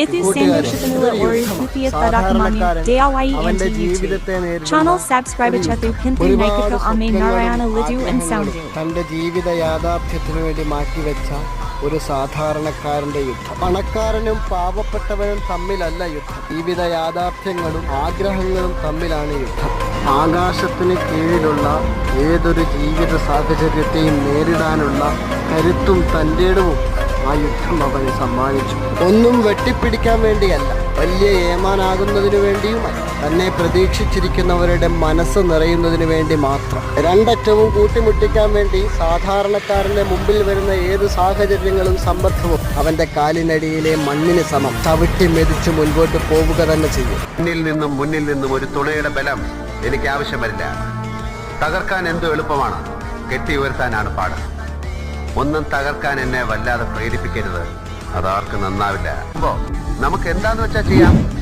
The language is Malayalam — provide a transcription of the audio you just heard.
ആഗ്രഹങ്ങളും Soundu. തന്റെ ജീവിത യാഥാർത്ഥ്യത്തിനു വേണ്ടി മാറ്റിവെച്ച ഒരു സാധാരണക്കാരന്റെ യുദ്ധം. പണക്കാരനും പാവപ്പെട്ടവനും തമ്മിലല്ല യുദ്ധം. ജീവിത യാഥാർത്ഥ്യങ്ങളും ആഗ്രഹങ്ങളും തമ്മിലാണ് യുദ്ധം. ആകാശത്തിന് കീഴിലുള്ള ഏതൊരു ജീവിത സാഹചര്യത്തെയും നേരിടാനുള്ള കരുത്തും തന്റെടവും ആ യുദ്ധം അവന് സമ്മാനിച്ചു ഒന്നും വെട്ടിപ്പിടിക്കാൻ വേണ്ടിയല്ല. വലിയ ഏമാനാകുന്നതിനു വേണ്ടിയുമല്ല തന്നെ പ്രതീക്ഷിച്ചിരിക്കുന്നവരുടെ മനസ്സ് നിറയുന്നതിനു വേണ്ടി മാത്രം. രണ്ടറ്റവും കൂട്ടിമുട്ടിക്കാൻ വേണ്ടി സാധാരണക്കാരന്റെ മുമ്പിൽ വരുന്ന ഏത് സാഹചര്യങ്ങളും സമ്പർക്കവും അവന്റെ കാലിനടിയിലെ മണ്ണിന് സമം. ചവിട്ടി മെതിച്ച് മുൻപോട്ട് പോവുക തന്നെ ചെയ്യും. മുന്നിൽ നിന്നും മുന്നിൽ നിന്നും ഒരു തുണയുടെ ബലം എനിക്ക് ആവശ്യം തകർക്കാൻ എന്തോ എളുപ്പമാണ്. കെട്ടി ഉയർത്താനാണ് പാട് ഒന്നും തകർക്കാൻ എന്നെ വല്ലാതെ പ്രേരിപ്പിക്കരുത്. അതാർക്ക് നന്നാവില്ല. അപ്പോ നമുക്ക് എന്താന്ന് വെച്ചാ ചെയ്യാം?